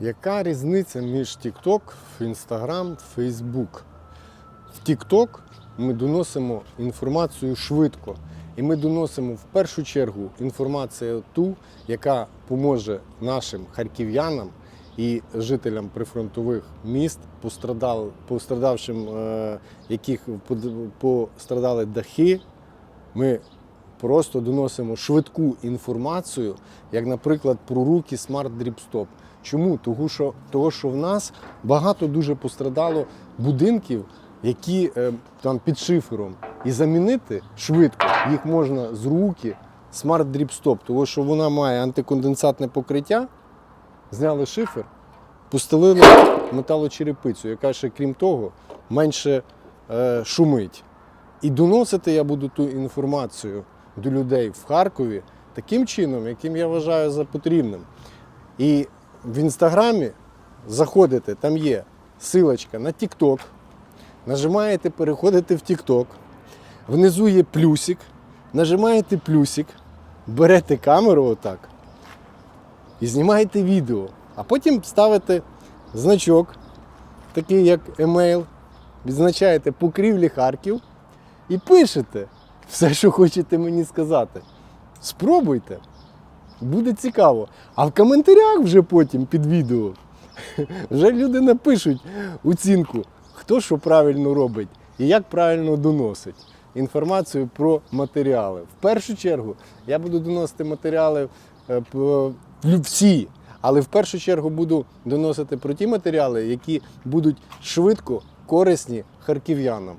Яка різниця між TikTok, Instagram, Facebook? В TikTok ми доносимо інформацію швидко. І ми доносимо в першу чергу інформацію ту, яка поможе нашим харків'янам і жителям прифронтових міст, пострадал, пострадавшим, е, яких пострадали дахи. Ми просто доносимо швидку інформацію, як, наприклад, про руки Smart Drip Stop. Чому? Того що, того, що в нас багато дуже пострадало будинків, які е, там під шифером. І замінити швидко їх можна з руки Smart Drip Stop, тому що вона має антиконденсатне покриття, зняли шифер, постелили металочерепицю, яка ще, крім того, менше е, шумить. І доносити я буду ту інформацію до людей в Харкові таким чином, яким я вважаю за потрібним. І в інстаграмі заходите, там є силочка на TikTok, нажимаєте переходите в TikTok, внизу є плюсик, нажимаєте плюсик, берете камеру отак. І знімаєте відео, а потім ставите значок, такий як емейл, відзначаєте покрівлі Харків. І пишете все, що хочете мені сказати. Спробуйте. Буде цікаво. А в коментарях вже потім під відео вже люди напишуть оцінку, хто що правильно робить і як правильно доносить інформацію про матеріали. В першу чергу я буду доносити матеріали е, всі, але в першу чергу буду доносити про ті матеріали, які будуть швидко корисні харків'янам.